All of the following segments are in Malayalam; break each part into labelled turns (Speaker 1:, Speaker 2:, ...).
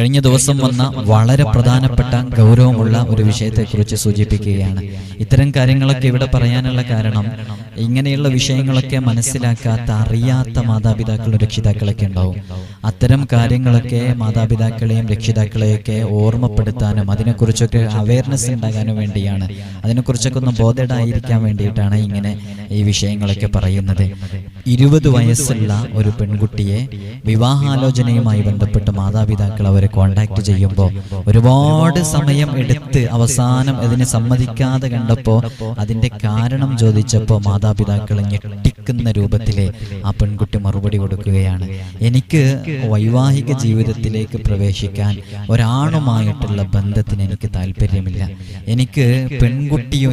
Speaker 1: കഴിഞ്ഞ ദിവസം വന്ന വളരെ പ്രധാനപ്പെട്ട ഗൗരവമുള്ള ഒരു വിഷയത്തെക്കുറിച്ച് സൂചിപ്പിക്കുകയാണ്. ഇത്തരം കാര്യങ്ങളൊക്കെ ഇവിടെ പറയാനുള്ള കാരണം ഇങ്ങനെയുള്ള വിഷയങ്ങളൊക്കെ മനസ്സിലാക്കാത്ത അറിയാത്ത മാതാപിതാക്കളും രക്ഷിതാക്കളൊക്കെ ഉണ്ടാവും. അത്തരം കാര്യങ്ങളൊക്കെ മാതാപിതാക്കളെയും രക്ഷിതാക്കളെയൊക്കെ ഓർമ്മപ്പെടുത്താനും അതിനെക്കുറിച്ചൊക്കെ അവയർനെസ് ഉണ്ടാകാനും വേണ്ടിയാണ്. അതിനെക്കുറിച്ചൊക്കെ ഒന്ന് ബോധേഡായിരിക്കാൻ വേണ്ടിയിട്ടാണ് ഇങ്ങനെ ഈ വിഷയങ്ങളൊക്കെ പറയുന്നത്. ഇരുപത് വയസ്സുള്ള ഒരു പെൺകുട്ടിയെ വിവാഹാലോചനയുമായി ബന്ധപ്പെട്ട് മാതാപിതാക്കൾ അവരെ കോണ്ടാക്ട് ചെയ്യുമ്പോൾ ഒരുപാട് സമയം എടുത്ത് അവസാനം ഇതിനെ സമ്മതിക്കാതെ കണ്ടപ്പോൾ അതിന്റെ കാരണം ചോദിച്ചപ്പോൾ മാതാപിതാക്കൾ ഞെട്ടിക്കുന്ന രൂപത്തിലെ ആ പെൺകുട്ടി മറുപടി കൊടുക്കുകയാണ്. എനിക്ക് വൈവാഹിക ജീവിതത്തിലേക്ക് പ്രവേശിക്കാൻ ഒരാണുമായിട്ടുള്ള ബന്ധത്തിന് എനിക്ക് താല്പര്യമില്ല. എനിക്ക് പെൺകുട്ടിയും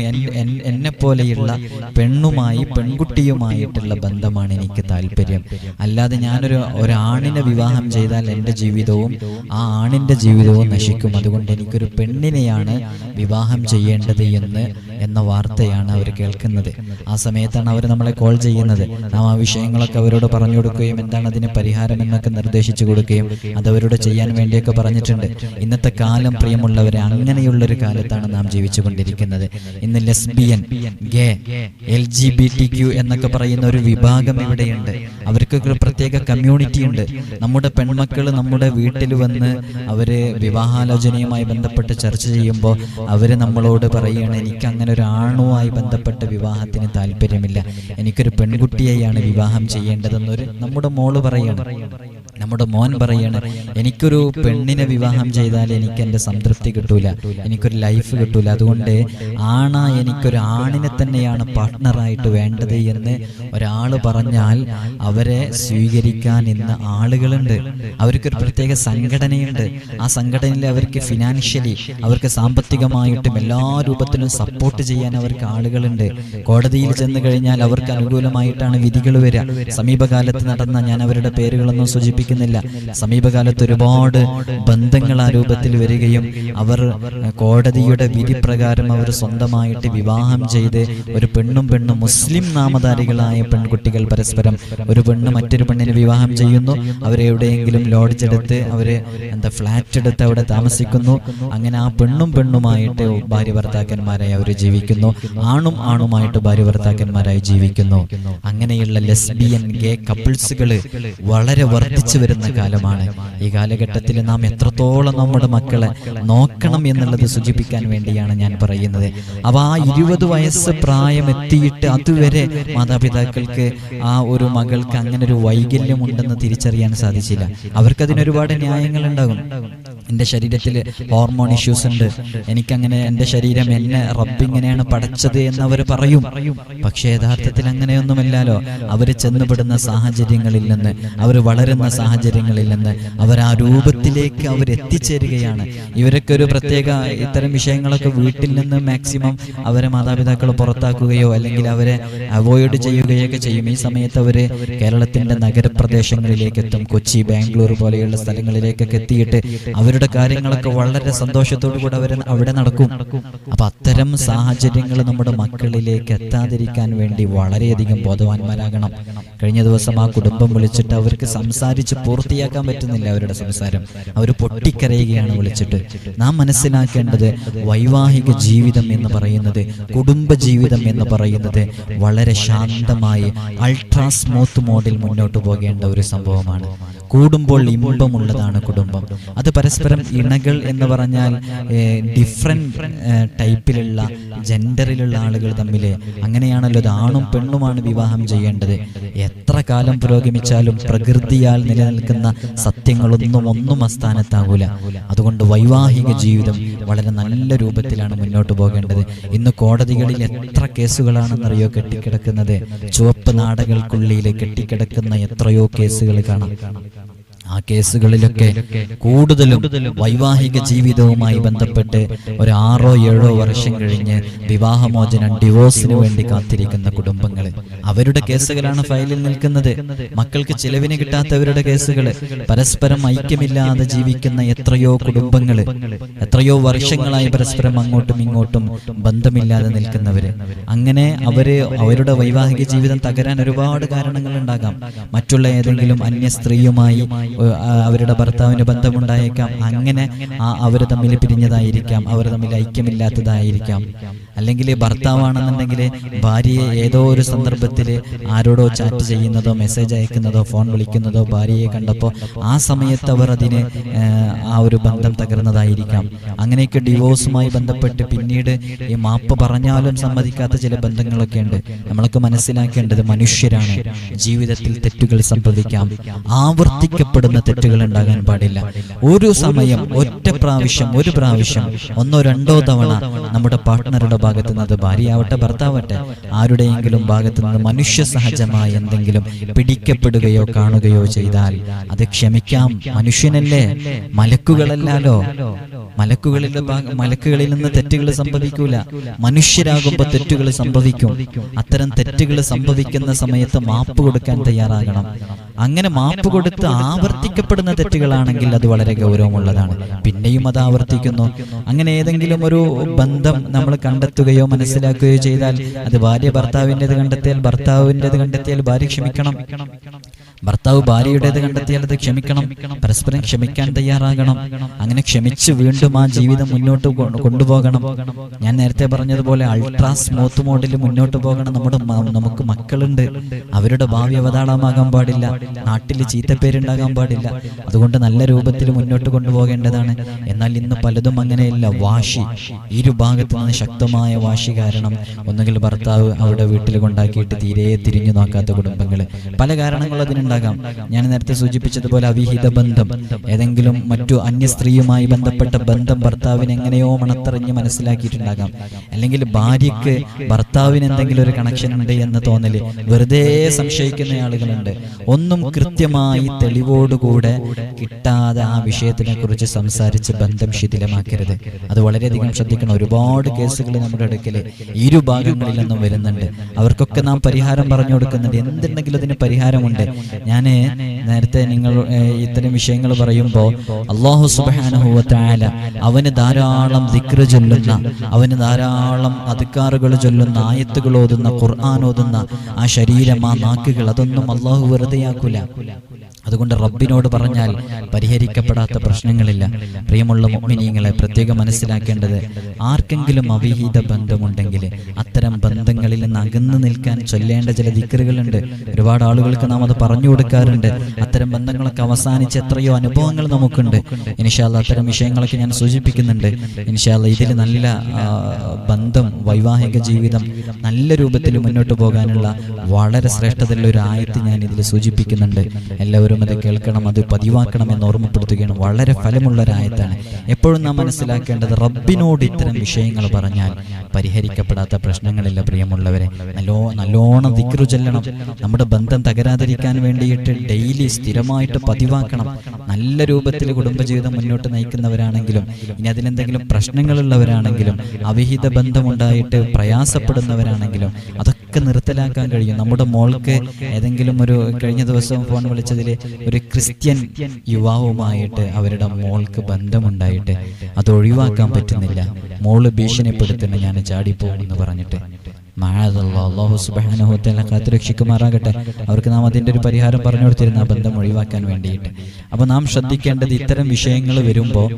Speaker 1: എന്നെ പോലെയുള്ള പെണ്ണുമായി പെൺകുട്ടിയുമായിട്ടുള്ള ബന്ധമാണ് എനിക്ക് താല്പര്യം. അല്ലാതെ ഞാനൊരു ഒരാണിനെ വിവാഹം ചെയ്താൽ എന്റെ ജീവിതവും ആ ആണിന്റെ ജീവിതവും നശിക്കും. അതുകൊണ്ട് എനിക്കൊരു പെണ്ണിനെയാണ് വിവാഹം ചെയ്യേണ്ടത് എന്ന് എന്ന വാർത്തയാണ് അവർ കേൾക്കുന്നത്. ആ സമയത്താണ് അവർ നമ്മളെ കോൾ ചെയ്യുന്നത്. നാം ആ വിഷയങ്ങളൊക്കെ അവരോട് പറഞ്ഞു കൊടുക്കുകയും എന്താണ് അതിന് പരിഹാരം എന്നൊക്കെ നിർദ്ദേശിച്ചു കൊടുക്കുകയും അത് അവരോട് ചെയ്യാൻ വേണ്ടിയൊക്കെ പറഞ്ഞിട്ടുണ്ട്. ഇന്നത്തെ കാലം പ്രിയമുള്ളവരെ അങ്ങനെയുള്ളൊരു കാലത്താണ് നാം ജീവിച്ചുകൊണ്ടിരിക്കുന്നത്. ഇന്ന് lesbian gay L G B T Q എന്നൊക്കെ പറയുന്ന ഒരു വിഭാഗം ഇവിടെയുണ്ട്. അവർക്കൊക്കെ ഒരു പ്രത്യേക കമ്മ്യൂണിറ്റി ഉണ്ട്. നമ്മുടെ പെൺമക്കൾ നമ്മുടെ വീട്ടിൽ വന്ന് അവർ വിവാഹാലോചനയുമായി ബന്ധപ്പെട്ട് ചർച്ച ചെയ്യുമ്പോൾ അവർ നമ്മളോട് പറയുകയാണ് എനിക്ക് അങ്ങനെ ഒരു ആണുമായി ബന്ധപ്പെട്ട വിവാഹത്തിന് താല്പര്യമില്ല. എനിക്കൊരു പെൺകുട്ടിയെയാണ് വിവാഹം ചെയ്യേണ്ടതെന്നൊരു നമ്മുടെ മോൾ പറയണം. നമ്മുടെ മോൻ പറയാണ് എനിക്കൊരു പെണ്ണിനെ വിവാഹം ചെയ്താൽ എനിക്ക് എന്റെ സംതൃപ്തി കിട്ടൂല എനിക്കൊരു ലൈഫ് കിട്ടൂല. അതുകൊണ്ട് ആണ എനിക്കൊരു ആണിനെ തന്നെയാണ് പാർട്ട്ണറായിട്ട് വേണ്ടത് എന്ന് ഒരാൾ പറഞ്ഞാൽ അവരെ സ്വീകരിക്കാൻ ഇന്ന് ആളുകളുണ്ട്. അവർക്കൊരു പ്രത്യേക സംഘടനയുണ്ട്. ആ സംഘടനയിൽ അവർക്ക് ഫിനാൻഷ്യലി അവർക്ക് സാമ്പത്തികമായിട്ടും എല്ലാ രൂപത്തിലും സപ്പോർട്ട് ചെയ്യാൻ അവർക്ക് ആളുകളുണ്ട്. കോടതിയിൽ ചെന്ന് കഴിഞ്ഞാൽ അവർക്ക് അനുകൂലമായിട്ടാണ് വിധികൾ വരിക. സമീപകാലത്ത് നടന്ന ഞാൻ അവരുടെ പേരുകളൊന്നും സൂചിപ്പിക്കും സൂചിപ്പിക്കുന്നില്ല സമീപകാലത്ത് ഒരുപാട് ബന്ധങ്ങൾ ആ രൂപത്തിൽ വരികയും അവർ കോടതിയുടെ വിധി പ്രകാരം അവർ സ്വന്തമായിട്ട് വിവാഹം ചെയ്ത് ഒരു പെണ്ണും പെണ്ണും മുസ്ലിം നാമധാരികളായ പെൺകുട്ടികൾ പരസ്പരം ഒരു പെണ്ണ് മറ്റൊരു പെണ്ണിനെ വിവാഹം ചെയ്യുന്നു. അവരെ എവിടെയെങ്കിലും ലോഡ്ജ് എടുത്ത് അവർ എന്താ ഫ്ലാറ്റ് എടുത്ത് അവിടെ താമസിക്കുന്നു. അങ്ങനെ ആ പെണ്ണും പെണ്ണുമായിട്ട് ഭാര്യ ഭർത്താക്കന്മാരായി അവർ ജീവിക്കുന്നു. ആണും ആണുമായിട്ട് ഭാര്യ ഭർത്താക്കന്മാരായി ജീവിക്കുന്നു. അങ്ങനെയുള്ള ലെസ്ബിയൻ ഗേ കപ്പിൾസുകൾ വളരെ വർദ്ധിച്ചു വരുന്ന കാലമാണ്. ഈ കാലഘട്ടത്തിൽ നാം എത്രത്തോളം നമ്മുടെ മക്കളെ നോക്കണം എന്നുള്ളത് സൂചിപ്പിക്കാൻ വേണ്ടിയാണ് ഞാൻ പറയുന്നത്. അപ്പൊ ആ ഇരുപത് വയസ്സ് പ്രായം എത്തിയിട്ട് അതുവരെ മാതാപിതാക്കൾക്ക് ആ ഒരു മകൾക്ക് അങ്ങനെ ഒരു വൈകല്യമുണ്ടെന്ന് തിരിച്ചറിയാൻ സാധിച്ചില്ല. അവർക്ക് അതിനൊരുപാട് ന്യായങ്ങൾ ഉണ്ടാകും എന്റെ ശരീരത്തിൽ ഹോർമോൺ ഇഷ്യൂസ് ഉണ്ട്. എനിക്കങ്ങനെ എന്റെ ശരീരം എന്നെ റബ്ബ് ഇങ്ങനെയാണ് എന്ന് അവർ പറയും. പക്ഷെ യഥാർത്ഥത്തിൽ അങ്ങനെയൊന്നുമല്ലല്ലോ. അവർ ചെന്നുപെടുന്ന സാഹചര്യങ്ങളിൽ നിന്ന് അവർ വളരുന്ന സാഹചര്യങ്ങളിൽ നിന്ന് അവർ ആ രൂപത്തിലേക്ക് അവർ എത്തിച്ചേരുകയാണ്. ഇവരൊക്കെ ഒരു പ്രത്യേക ഇത്തരം വിഷയങ്ങളൊക്കെ വീട്ടിൽ നിന്ന് മാക്സിമം അവരെ മാതാപിതാക്കൾ പുറത്താക്കുകയോ അല്ലെങ്കിൽ അവരെ അവോയ്ഡ് ചെയ്യുകയൊക്കെ ചെയ്യും. ഈ സമയത്ത് അവർ കേരളത്തിന്റെ നഗരപ്രദേശങ്ങളിലേക്ക് എത്തും. കൊച്ചി ബാംഗ്ലൂർ പോലെയുള്ള സ്ഥലങ്ങളിലേക്കൊക്കെ എത്തിയിട്ട് അവരുടെ കാര്യങ്ങളൊക്കെ വളരെ സന്തോഷത്തോടു കൂടെ അവർ അവിടെ നടക്കും. അപ്പൊ അത്തരം സാഹചര്യങ്ങൾ നമ്മുടെ മക്കളിലേക്ക് എത്താതിരിക്കാൻ വേണ്ടി വളരെയധികം ബോധവാന്മാരാകണം. കഴിഞ്ഞ ദിവസം ആ കുടുംബം വിളിച്ചിട്ട് അവർക്ക് സംസാരിച്ച് പൂർത്തിയാക്കാൻ പറ്റുന്നില്ല അവരുടെ സംസാരം. അവർ പൊട്ടിക്കരയുകയാണ് വിളിച്ചിട്ട്. നാം മനസ്സിലാക്കേണ്ടത് വൈവാഹിക ജീവിതം എന്ന് പറയുന്നത് കുടുംബ ജീവിതം എന്ന് പറയുന്നത് വളരെ ശാന്തമായി അൾട്രാ സ്മൂത്ത് മോഡിൽ മുന്നോട്ട് പോകേണ്ട ഒരു സംഭവമാണ്. കൂടുമ്പോൾ ഇമ്പമുള്ളതാണ് കുടുംബം. അത് പരസ്പരം ഇണകൾ എന്ന് പറഞ്ഞാൽ ഡിഫറെന്റ് ടൈപ്പിലുള്ള ജെൻഡറിലുള്ള ആളുകൾ തമ്മിൽ അങ്ങനെയാണല്ലോ ആണും പെണ്ണുമാണ് വിവാഹം ചെയ്യേണ്ടത്. എത്ര കാലം പുരോഗമിച്ചാലും പ്രകൃതിയാൽ നിലനിൽക്കുന്ന സത്യങ്ങളൊന്നും ഒന്നും അസ്ഥാനത്താകൂല അതുകൊണ്ട് വൈവാഹിക ജീവിതം വളരെ നല്ല രൂപത്തിലാണ് മുന്നോട്ട് പോകേണ്ടത്. ഇന്ന് കോടതികളിൽ എത്ര കേസുകളാണെന്നറിയോ കെട്ടിക്കിടക്കുന്നത്? ചുവപ്പ് നാടകൾക്കുള്ളിൽ കെട്ടിക്കിടക്കുന്ന എത്രയോ കേസുകൾ കാണാം. ആ കേസുകളിലൊക്കെ കൂടുതലും വൈവാഹിക ജീവിതവുമായി ബന്ധപ്പെട്ട് ഒരു ആറോ ഏഴോ വർഷം കഴിഞ്ഞ് വിവാഹമോചനം ഡിവോഴ്സിന് വേണ്ടി കാത്തിരിക്കുന്ന കുടുംബങ്ങൾ അവരുടെ കേസുകളാണ് ഫയലിൽ നിൽക്കുന്നത്. മക്കൾക്ക് ചിലവിന് കിട്ടാത്തവരുടെ കേസുകൾ പരസ്പരം ഐക്യമില്ലാതെ ജീവിക്കുന്ന എത്രയോ കുടുംബങ്ങൾ എത്രയോ വർഷങ്ങളായി പരസ്പരം അങ്ങോട്ടും ഇങ്ങോട്ടും ബന്ധമില്ലാതെ നിൽക്കുന്നവര്. അങ്ങനെ അവർ അവരുടെ വൈവാഹിക ജീവിതം തകരാൻ ഒരുപാട് കാരണങ്ങൾ ഉണ്ടാകാം മറ്റുള്ള ഏതെങ്കിലും അന്യ സ്ത്രീയുമായി അവരുടെ ഭർത്താവിന് ബന്ധമുണ്ടായേക്കാം. അങ്ങനെ അവർ തമ്മിൽ പിരിഞ്ഞതായിരിക്കാം. അവർ തമ്മിൽ ഐക്യമില്ലാത്തതായിരിക്കാം. അല്ലെങ്കിൽ ഭർത്താവാണെന്നുണ്ടെങ്കിൽ ഭാര്യയെ ഏതോ ഒരു സന്ദർഭത്തിൽ ആരോടോ ചാറ്റ് ചെയ്യുന്നതോ മെസ്സേജ് അയക്കുന്നതോ ഫോൺ വിളിക്കുന്നതോ ഭാര്യയെ കണ്ടപ്പോൾ ആ സമയത്ത് അവർ അതിന് ആ ഒരു ബന്ധം തകർന്നതായിരിക്കാം. അങ്ങനെയൊക്കെ ഡിവോഴ്സുമായി ബന്ധപ്പെട്ട് പിന്നീട് ഈ മാപ്പ് പറഞ്ഞാലും സമ്മതിക്കാത്ത ചില ബന്ധങ്ങളൊക്കെ ഉണ്ട്. നമ്മളൊക്കെ മനസ്സിലാക്കേണ്ടത് മനുഷ്യരാണ്. ജീവിതത്തിൽ തെറ്റുകൾ സംഭവിക്കാം. ആവർത്തിക്കപ്പെടുന്ന തെറ്റുകൾ ഉണ്ടാകാൻ പാടില്ല. ഒരു സമയം ഒറ്റ പ്രാവശ്യം ഒരു പ്രാവശ്യം ഒന്നോ രണ്ടോ തവണ നമ്മുടെ പാർട്ട്ണറുടെ ഭാഗത്ത് നിന്ന് അത് ഭാര്യയാവട്ടെ ഭർത്താവട്ടെ ആരുടെയെങ്കിലും ഭാഗത്ത് നിന്ന് മനുഷ്യ സഹജമായ എന്തെങ്കിലും പിടിക്കപ്പെടുകയോ കാണുകയോ ചെയ്താൽ അത് ക്ഷമിക്കാം. മനുഷ്യനല്ലേ? മലക്കുകളല്ലാലോ? മലക്കുകളിലെ മലക്കുകളിൽ നിന്ന് തെറ്റുകൾ സംഭവിക്കൂല. മനുഷ്യരാകുമ്പോൾ തെറ്റുകൾ സംഭവിക്കും. അത്തരം തെറ്റുകൾ സംഭവിക്കുന്ന സമയത്ത് മാപ്പ് കൊടുക്കാൻ തയ്യാറാകണം. അങ്ങനെ മാപ്പ് കൊടുത്ത് ആവർത്തിക്കപ്പെടുന്ന തെറ്റുകളാണെങ്കിൽ അത് വളരെ ഗൗരവമുള്ളതാണ്. പിന്നെയും അത് ആവർത്തിക്കുന്നു. അങ്ങനെ ഏതെങ്കിലും ഒരു ബന്ധം നമ്മൾ കണ്ടെത്തുകയോ മനസ്സിലാക്കുകയോ ചെയ്താൽ അത് ഭാര്യ ഭർത്താവിന്റെത് കണ്ടെത്തിയാൽ ഭർത്താവിന്റെത് കണ്ടെത്തിയാൽ ഭാര്യ ക്ഷമിക്കണം. ഭർത്താവ് ഭാര്യയുടേത് കണ്ടെത്തിയാൽ അത് ക്ഷമിക്കണം പരസ്പരം ക്ഷമിക്കാൻ തയ്യാറാകണം അങ്ങനെ ക്ഷമിച്ച് വീണ്ടും ആ ജീവിതം മുന്നോട്ട് കൊണ്ടുപോകണം. ഞാൻ നേരത്തെ പറഞ്ഞതുപോലെ അൾട്രാ സ്മൂത്ത് മോഡിൽ മുന്നോട്ട് പോകണം. നമ്മുടെ നമുക്ക് മക്കളുണ്ട്. അവരുടെ ഭാവി അവതാളമാകാൻ പാടില്ല. നാട്ടിൽ ചീത്തപ്പേരുണ്ടാകാൻ പാടില്ല. അതുകൊണ്ട് നല്ല രൂപത്തിൽ മുന്നോട്ട് കൊണ്ടുപോകേണ്ടതാണ്. എന്നാൽ ഇന്ന് പലതും അങ്ങനെയല്ല. വാശി. ഇരു ഭാഗത്തു നിന്ന് ശക്തമായ വാശി കാരണം ഒന്നുകിൽ ഭർത്താവ് അവരുടെ വീട്ടിൽ കൊണ്ടാക്കിയിട്ട് തീരെ തിരിഞ്ഞു നോക്കാത്ത കുടുംബങ്ങൾ പല കാരണങ്ങളും അതിനുണ്ടാകാം ഞാൻ നേരത്തെ സൂചിപ്പിച്ചതുപോലെ അവിഹിത ബന്ധം. ഏതെങ്കിലും മറ്റു അന്യ സ്ത്രീയുമായി ബന്ധപ്പെട്ട ബന്ധം ഭർത്താവിന് എങ്ങനെയോ മണത്തറിഞ്ഞ് മനസ്സിലാക്കിയിട്ടുണ്ടാകാം. അല്ലെങ്കിൽ ഭാര്യയ്ക്ക് ഭർത്താവിന് എന്തെങ്കിലും ഒരു കണക്ഷൻ ഉണ്ട് എന്ന് തോന്നൽ വെറുതെ സംശയിക്കുന്ന ആളുകളുണ്ട്. ഒന്നും കൃത്യമായി തെളിവോടുകൂടെ കിട്ടാതെ ആ വിഷയത്തിനെ കുറിച്ച് സംസാരിച്ച് ബന്ധം ശിഥിലമാക്കരുത്. അത് വളരെയധികം ശ്രദ്ധിക്കണം. ഒരുപാട് കേസുകൾ നമ്മുടെ അടുക്കൽ ഇരു ഭാഗങ്ങളിൽ നിന്നും വരുന്നുണ്ട്. അവർക്കൊക്കെ നാം പരിഹാരം പറഞ്ഞു കൊടുക്കുന്നുണ്ട്. എന്തുണ്ടെങ്കിലും അതിന് പരിഹാരമുണ്ട്. ഞാൻ നേരത്തെ നിങ്ങൾ ഇത്തരം വിഷയങ്ങൾ പറയുമ്പോൾ അള്ളാഹു സുബാനുഭവത്തായാല അവന് ധാരാളം ദിക്ര ചൊല്ലുന്ന അവന് ധാരാളം അധികാറുകൾ ചൊല്ലുന്ന ആയത്തുകൾ ഓതുന്ന ഖുർആൻ ഓതുന്ന ആ ശരീരം ആ നാക്കുകൾ അതൊന്നും അള്ളാഹു വെറുതെയാക്കൂല. അതുകൊണ്ട് റബ്ബിനോട് പറഞ്ഞാൽ പരിഹരിക്കപ്പെടാത്ത പ്രശ്നങ്ങളില്ല. പ്രിയമുള്ള മുഅ്മിനീങ്ങളെ പ്രത്യേകം മനസ്സിലാക്കേണ്ടത് ആർക്കെങ്കിലും അവിഹിത ബന്ധമുണ്ടെങ്കിൽ അത്തരം ബന്ധങ്ങളിൽ നിന്ന് അകന്നു നിൽക്കാൻ ചൊല്ലേണ്ട ചില ദിക്കറുകളുണ്ട് ഒരുപാട് ആളുകൾക്ക് നാം അത് പറഞ്ഞു കൊടുക്കാറുണ്ട്. അത്തരം ബന്ധങ്ങളൊക്കെ അവസാനിച്ച് എത്രയോ അനുഭവങ്ങൾ നമുക്കുണ്ട്. ഇൻഷാല്ല അത്തരം വിഷയങ്ങളൊക്കെ ഞാൻ സൂചിപ്പിക്കുന്നുണ്ട്. ഇൻഷാല്ല ഇതിൽ നല്ല ബന്ധം വൈവാഹിക ജീവിതം നല്ല രൂപത്തിൽ മുന്നോട്ട് പോകാനുള്ള വളരെ ശ്രേഷ്ഠതയുള്ള ഒരു ആയത്ത് ഞാൻ ഇതിൽ സൂചിപ്പിക്കുന്നുണ്ട്. എല്ലാവരും അത് കേൾക്കണം അത് പതിവാക്കണം എന്ന് ഓർമ്മപ്പെടുത്തുകയാണ്. വളരെ ഫലമുള്ള ഒരു എപ്പോഴും നാം മനസ്സിലാക്കേണ്ടത് റബ്ബിനോട് ഇത്തരം വിഷയങ്ങൾ പറഞ്ഞാൽ പരിഹരിക്കപ്പെടാത്ത പ്രശ്നങ്ങളില്ല പ്രിയമുള്ളവരെ. നല്ലോ നല്ലോണം ദിക്റു ചെല്ലണം. നമ്മുടെ ബന്ധം തകരാതിരിക്കാൻ വേണ്ടിയിട്ട് ഡെയിലി സ്ഥിരമായിട്ട് പതിവാക്കണം. നല്ല രൂപത്തിൽ കുടുംബജീവിതം മുന്നോട്ട് നയിക്കുന്നവരാണെങ്കിലും ഇനി അതിനെന്തെങ്കിലും പ്രശ്നങ്ങളുള്ളവരാണെങ്കിലും അവിഹിത ബന്ധമുണ്ടായിട്ട് പ്രയാസപ്പെടുന്നവരാണെങ്കിലും അതൊക്കെ നിർത്തലാക്കാൻ കഴിയും. നമ്മുടെ മോൾക്ക് ഏതെങ്കിലും ഒരു കഴിഞ്ഞ ദിവസം ഫോൺ വിളിച്ചതിൽ ഒരു ക്രിസ്ത്യൻ യുവാവുമായിട്ട് അവരുടെ മോൾക്ക് ബന്ധമുണ്ടായിട്ട് അത് ഒഴിവാക്കാൻ പറ്റുന്നില്ല. മോൾ ഭീഷണിപ്പെടുത്തുന്ന ഞാൻ ചാടിപ്പോകുമെന്ന് പറഞ്ഞിട്ട്. അള്ളാഹു സുബാനുഹോത്തല അവർക്ക് നാം അതിന്റെ ഒരു പരിഹാരം പറഞ്ഞു കൊടുത്തിരുന്ന ആ ബന്ധം ഒഴിവാക്കാൻ വേണ്ടിയിട്ട്. അപ്പോൾ നാം ശ്രദ്ധിക്കേണ്ടത് ഇത്തരം വിഷയങ്ങൾ വരുമ്പോൾ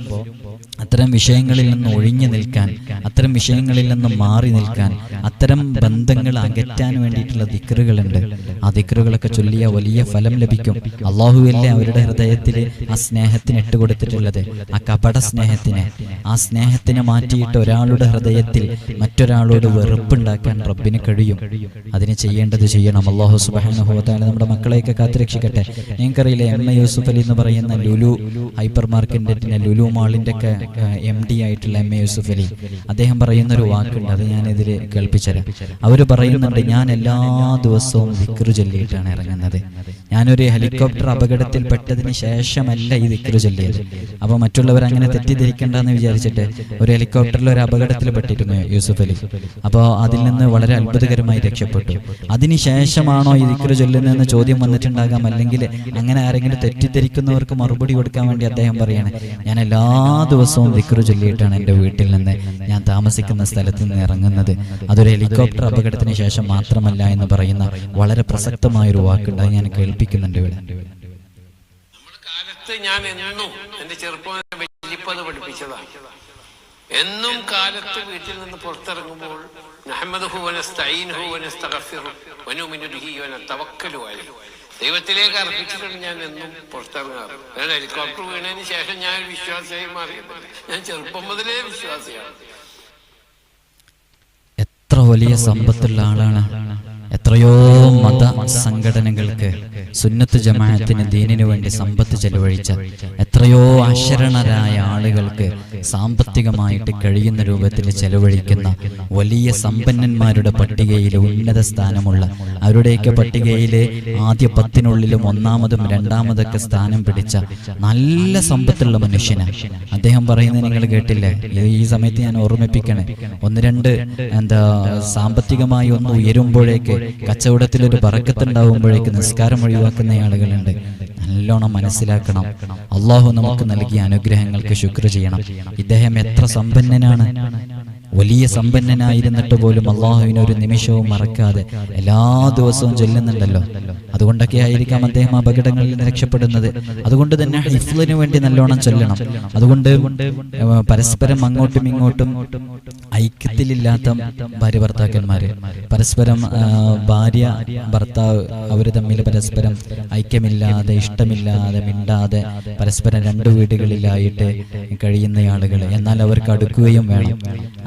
Speaker 1: അത്തരം വിഷയങ്ങളിൽ നിന്ന് ഒഴിഞ്ഞു നിൽക്കാൻ അത്തരം വിഷയങ്ങളിൽ നിന്ന് മാറി നിൽക്കാൻ അത്തരം ബന്ധങ്ങൾ അകറ്റാൻ വേണ്ടിയിട്ടുള്ള ദിക്കറുകളുണ്ട് ആ ദിക്കറുകളൊക്കെ ചൊല്ലിയ വലിയ ഫലം ലഭിക്കും. അള്ളാഹുവല്ലേ അവരുടെ ഹൃദയത്തിൽ ആ സ്നേഹത്തിന് ഇട്ട് കൊടുത്തിട്ടുള്ളത്? ആ കപട സ്നേഹത്തിന്. ആ സ്നേഹത്തിനെ മാറ്റിയിട്ട് ഒരാളുടെ ഹൃദയത്തിൽ മറ്റൊരാളോട് വെറുപ്പുണ്ടാക്കാൻ റബ്ബിന് കഴിയും. അതിന് ചെയ്യേണ്ടത് ചെയ്യണം. അള്ളാഹു സുബാന നമ്മുടെ മക്കളെയൊക്കെ കാത്തുരക്ഷിക്കട്ടെ. നിങ്ങൾക്കറിയില്ലേ എം എ യൂസുഫ് അലി എന്ന് പറയുന്ന ലുലു ഹൈപ്പർ മാർക്കറ്റിന്റെ ലുലു മാളിന്റെ ഒക്കെ എം ഡി ആയിട്ടുള്ള എം എ യൂസുഫ് അലി അദ്ദേഹം പറയുന്ന ഒരു വാക്കുണ്ട് അത് ഞാനിതിൽ കേൾപ്പിച്ചുതരാം അവർ പറയുന്നുണ്ട് ഞാൻ എല്ലാ ദിവസവും വിക്രു ചൊല്ലിയിട്ടാണ് ഇറങ്ങുന്നത്. ഞാനൊരു ഹെലികോപ്റ്റർ അപകടത്തിൽ പെട്ടതിന് ശേഷമല്ല ഈ വിക്രു ചൊല്ലിയത്. അപ്പോൾ മറ്റുള്ളവർ അങ്ങനെ തെറ്റിദ്ധരിക്കേണ്ടെന്ന് വിചാരിച്ചിട്ട് ഒരു ഹെലികോപ്റ്ററിൽ ഒരു അപകടത്തിൽ പെട്ടിരുന്നു യൂസുഫ് അലി അപ്പോൾ അതിൽ നിന്ന് വളരെ അത്ഭുതകരമായി രക്ഷപ്പെട്ടു. അതിനുശേഷമാണോ ഈ ദിക്റ് ചൊല്ലുന്നതെന്ന് ചോദ്യം വന്നിട്ടുണ്ടാകാം. അല്ലെങ്കിൽ അങ്ങനെ ആരെങ്കിലും തെറ്റിദ്ധരിക്കുന്നവർക്ക് മറുപടി കൊടുക്കാൻ വേണ്ടി അദ്ദേഹം പറയാണ് ഞാൻ എല്ലാ ദിവസവും ദിക്റു ചൊല്ലിയിട്ടാണ് എന്റെ വീട്ടിൽ നിന്ന് ഞാൻ താമസിക്കുന്ന സ്ഥലത്ത് നിന്ന് ഇറങ്ങുന്നത്. അതൊരു ഹെലികോപ്റ്റർ അപകടത്തിന് ശേഷം മാത്രമല്ല എന്ന് പറയുന്ന വളരെ പ്രസക്തമായ ഒരു വാക്കുണ്ട് ഞാൻ കേൾപ്പിക്കുന്നുണ്ട് ഇവിടെ.
Speaker 2: ഞാൻ എന്നും എന്റെ ചെറുപ്പം പഠിപ്പിച്ചതാണ് എന്നും കാലത്ത് വീട്ടിൽ നിന്ന് പുറത്തിറങ്ങുമ്പോൾ നഹമ്മദ് ദൈവത്തിലേക്ക് അർപ്പിച്ചിട്ടുണ്ട് ഞാൻ എന്നും പുറത്തിറങ്ങാറ് ഞാൻ ഹെലികോപ്റ്റർ വീണതിന് ശേഷം ഞാൻ ഒരു വിശ്വാസിയായി മാറി ഞാൻ ചെറുപ്പം മുതലേ വിശ്വാസിയാണ്.
Speaker 1: എത്ര വലിയ സമ്പത്തുള്ള ആളാണ്. എത്രയോ മത സംഘടനകൾക്ക് സുന്നത്ത് ജമാഅത്തിന് ദീനിനു വേണ്ടി സമ്പത്ത് ചെലവഴിച്ച എത്രയോ അശരണരായ ആളുകൾക്ക് സാമ്പത്തികമായിട്ട് കഴിയുന്ന രൂപത്തിൽ ചെലവഴിക്കുന്ന വലിയ സമ്പന്നന്മാരുടെ പട്ടികയിൽ ഉന്നത സ്ഥാനമുള്ള അവരുടെയൊക്കെ പട്ടികയിലെ ആദ്യ പത്തിനുള്ളിലും ഒന്നാമതും രണ്ടാമതൊക്കെ സ്ഥാനം പിടിച്ച നല്ല സമ്പത്തുള്ള മനുഷ്യന്. അദ്ദേഹം പറയുന്നത് നിങ്ങൾ കേട്ടില്ലേ? ഈ സമയത്ത് ഞാൻ ഓർമ്മിപ്പിക്കണേ. ഒന്ന് രണ്ട് എന്താ സാമ്പത്തികമായി ഒന്ന് ഉയരുമ്പോഴേക്ക് കച്ചവടത്തിൽ ഒരു പറക്കത്തുണ്ടാവുമ്പോഴേക്ക് നിസ്കാരം ഒഴിവാക്കുന്ന ആളുകളുണ്ട്. നല്ലോണം മനസ്സിലാക്കണം. അള്ളാഹു നമുക്ക് നൽകിയ അനുഗ്രഹങ്ങൾക്ക് ശുക്ർ ചെയ്യണം. ഇദ്ദേഹം എത്ര സമ്പന്നനാണ്. വലിയ സമ്പന്നനായിരുന്നിട്ട് പോലും അള്ളാഹുവിനെ ഒരു നിമിഷവും മറക്കാതെ എല്ലാ ദിവസവും ചൊല്ലുന്നുണ്ടല്ലോ. അതുകൊണ്ടൊക്കെ ആയിരിക്കാം അദ്ദേഹം അപകടങ്ങളിൽ നിന്ന് രക്ഷപ്പെടുന്നത്. അതുകൊണ്ട് തന്നെ ഹിഫ്ലിന് വേണ്ടി നല്ലോണം ചൊല്ലണം. അതുകൊണ്ട് പരസ്പരം അങ്ങോട്ടും ഇങ്ങോട്ടും ഐക്യത്തിലില്ലാത്ത ഭാര്യ ഭർത്താക്കന്മാര് പരസ്പരം ഭാര്യ ഭർത്താവ് അവർ തമ്മിൽ പരസ്പരം ഐക്യമില്ലാതെ ഇഷ്ടമില്ലാതെ മിണ്ടാതെ പരസ്പരം രണ്ട് വീടുകളിലായിട്ട് കഴിയുന്ന ആളുകൾ എന്നാൽ അവർക്ക് അടുക്കുകയും വേണം.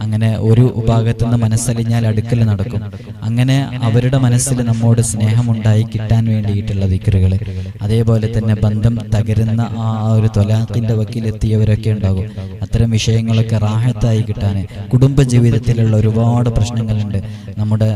Speaker 1: അങ്ങനെ ഒരു ഭാഗത്തു നിന്ന് മനസ്സലിഞ്ഞാൽ അടുക്കൽ നടക്കും. അങ്ങനെ അവരുടെ മനസ്സിൽ നമ്മോട് സ്നേഹമുണ്ടായി കിട്ടാൻ വേണ്ടിയിട്ടുള്ള ദിക്കറുകൾ അതേപോലെ തന്നെ ബന്ധം തകരുന്ന ആ ഒരു തൊലാഖിന്റെ വക്കിലെത്തിയവരൊക്കെ ഉണ്ടാകും. അത്തരം വിഷയങ്ങളൊക്കെ റാഹത്തായി കിട്ടാൻ കുടുംബ ജീവിതത്തിലുള്ള ഒരുപാട് പ്രശ്നങ്ങളുണ്ട്. നമ്മുടെ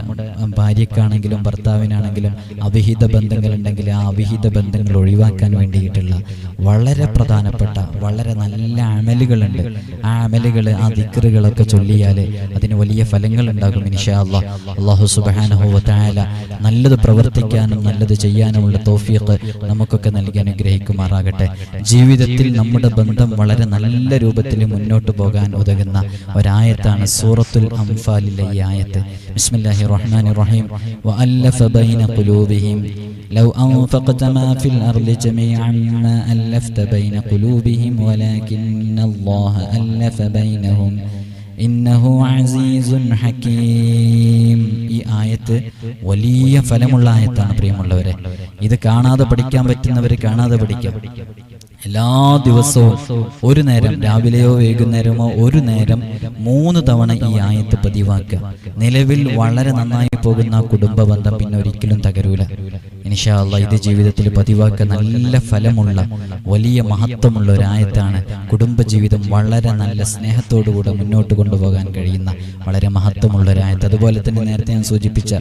Speaker 1: ഭാര്യക്കാണെങ്കിലും ഭർത്താവിനാണെങ്കിലും അവിഹിത ബന്ധങ്ങളുണ്ടെങ്കിൽ ആ അവിഹിത ബന്ധങ്ങൾ ഒഴിവാക്കാൻ വേണ്ടിയിട്ടുള്ള വളരെ പ്രധാനപ്പെട്ട വളരെ നല്ല അമലുകളുണ്ട്. ആ അമലുകൾ ആ ദിക്കറുകളൊക്കെ ചൊല്ലിയാൽ അതിന് വലിയ ഫലങ്ങൾ ഉണ്ടാകും ഇൻഷാ അള്ളാഹ് അള്ളാഹു തആല നല്ലത് പ്രവർത്തിക്കാനും നല്ലത് ചെയ്യാനുമുള്ള തൗഫീഖ് നമുക്കൊക്കെ നൽകി അനുഗ്രഹിക്കുമാറാകട്ടെ. ജീവിതത്തിൽ നമ്മുടെ ബന്ധം വളരെ നല്ല രൂപത്തിൽ മുന്നോട്ട് പോകാൻ ഉതകുന്ന ഒരായത്താണ് സൂറത്തുൽ അംഫാലിലെ ഈ ആയത്ത് ബിസ്മില്ലാഹിർ റഹ്മാനിർ റഹീം വഅല്ലഫ ബൈന ഖുലൂബിഹിം لو أنفقت ما في الأرض جميعا ما ألفت بين قلوبهم ولكن الله ألف بينهم ഇന്നഹു ഹക്കീം. ഈ ആയത്ത് വലിയ ഫലമുള്ള ആയത്താണ് പ്രിയമുള്ളവരെ. ഇത് കാണാതെ പഠിക്കാൻ പറ്റുന്നവർ കാണാതെ പഠിക്കാം. എല്ലാ ദിവസവും ഒരു നേരം രാവിലെയോ വൈകുന്നേരമോ ഒരു നേരം മൂന്ന് തവണ ഈ ആയത്ത് പതിവാക്കുക. നിലവിൽ വളരെ നന്നായി പോകുന്ന കുടുംബ ബന്ധം പിന്നെ ഒരിക്കലും തകരൂല ഇൻഷാ അല്ലാ ഇത് ജീവിതത്തിൽ പതിവാക്കുക നല്ല ഫലമുള്ള വലിയ മഹത്വമുള്ള ഒരു ആയത്താണ് കുടുംബജീവിതം വളരെ നല്ല സ്നേഹത്തോടുകൂടെ മുന്നോട്ട് കൊണ്ടുപോകാൻ കഴിയുന്ന വളരെ മഹത്വമുള്ള ഒരു ആയത്ത്. അതുപോലെ തന്നെ നേരത്തെ ഞാൻ സൂചിപ്പിച്ച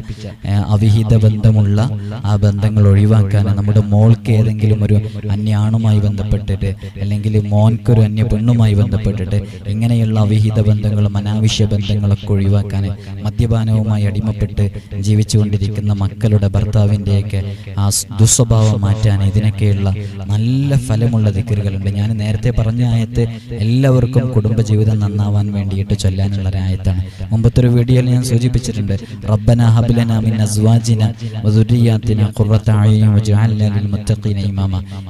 Speaker 1: അവിഹിത ബന്ധമുള്ള ആ ബന്ധങ്ങൾ ഒഴിവാക്കാൻ നമ്മുടെ മോൾക്ക് ഏതെങ്കിലും ഒരു അന്യാണുമായി ബന്ധപ്പെട്ടിട്ട് അല്ലെങ്കിൽ മോൻക്കൊരു അന്യ പെണ്ണുമായി ബന്ധപ്പെട്ടിട്ട് ഇങ്ങനെയുള്ള അവിഹിത ബന്ധങ്ങളും അനാവശ്യ ബന്ധങ്ങളൊക്കെ ഒഴിവാക്കാൻ മദ്യപാനവുമായി അടിമപ്പെട്ട് ജീവിച്ചുകൊണ്ടിരിക്കുന്ന മക്കളുടെ ഭർത്താവിന്റെയൊക്കെ ആ ദുസ്വഭാവം മാറ്റാൻ ഇതിനൊക്കെയുള്ള നല്ല ഫലമുള്ള ദിക്കറുകളുണ്ട്. ഞാൻ നേരത്തെ പറഞ്ഞ ആയത്ത് എല്ലാവർക്കും കുടുംബജീവിതം നന്നാവാൻ വേണ്ടിയിട്ട് ചൊല്ലാനുള്ള ഒരായത്താണ് മുമ്പത്തെ ഒരു വീഡിയോയിൽ ഞാൻ സൂചിപ്പിച്ചിട്ടുണ്ട് റബ്ബന ഹബ്ലന ഖുർറത ലിൽ മുത്തഖീന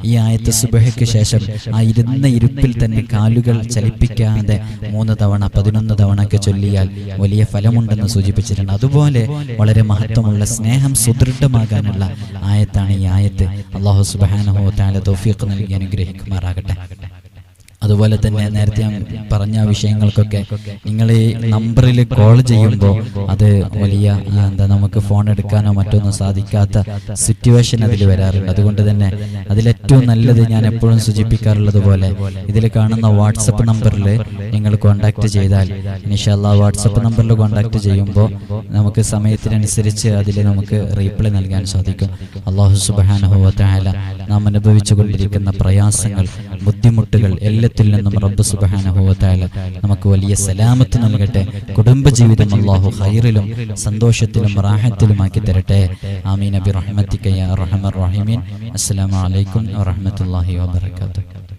Speaker 1: ഈ ആയത്ത് സുബഹയ്ക്ക് ശേഷം ആ ഇരുന്ന ഇരുപ്പിൽ തന്നെ കാലുകൾ ചലിപ്പിക്കാതെ മൂന്ന് തവണ പതിനൊന്ന് തവണ ഒക്കെ ചൊല്ലിയാൽ വലിയ ഫലമുണ്ടെന്ന് സൂചിപ്പിച്ചിട്ടുണ്ട്. അതുപോലെ വളരെ മഹത്വമുള്ള സ്നേഹം സുദൃഢമാകാനുള്ള ആയത്താണ് ഈ ആയത്ത്. അള്ളാഹു സുബാനഹോ താല തൗഫീഖ് നൽകി അനുഗ്രഹിക്കുമാറാകട്ടെ. അതുപോലെ തന്നെ നേരത്തെ ഞാൻ പറഞ്ഞ വിഷയങ്ങൾക്കൊക്കെ നിങ്ങൾ ഈ നമ്പറിൽ കോൾ ചെയ്യുമ്പോൾ അത് വലിയ എന്താ നമുക്ക് ഫോൺ എടുക്കാനോ മറ്റൊന്നും സാധിക്കാത്ത സിറ്റുവേഷൻ അതിൽ വരാറുണ്ട്. അതുകൊണ്ട് തന്നെ അതിലേറ്റവും നല്ലത് ഞാൻ എപ്പോഴും സൂചിപ്പിക്കാറുള്ളത് പോലെ ഇതിൽ കാണുന്ന വാട്സപ്പ് നമ്പറിൽ നിങ്ങൾ കോൺടാക്ട് ചെയ്താൽ ഇനിഷല്ല വാട്സപ്പ് നമ്പറിൽ കോൺടാക്ട് ചെയ്യുമ്പോൾ നമുക്ക് സമയത്തിനനുസരിച്ച് അതിൽ നമുക്ക് റീപ്ലൈ നൽകാൻ സാധിക്കും. അള്ളാഹു സുബാനഹുല നാം അനുഭവിച്ചു കൊണ്ടിരിക്കുന്ന പ്രയാസങ്ങൾ ബുദ്ധിമുട്ടുകൾ എല്ലാത്തിൽ നിന്നും റബ്ബ് സുബാനഹുല നമുക്ക് വലിയ സലാമത്ത് നൽകട്ടെ. കുടുംബജീവിതം അള്ളാഹു ഹൈറിലും സന്തോഷത്തിലും റാഹത്തിലുമാക്കി തരട്ടെ. ആമീൻ. അബി റഹ്മത്തിക്കയ്യ റഹമർ റഹിമീൻ. അസ്സലാമു അലൈക്കും വറഹ്മത്തുള്ളാഹി വബറകാതുഹു.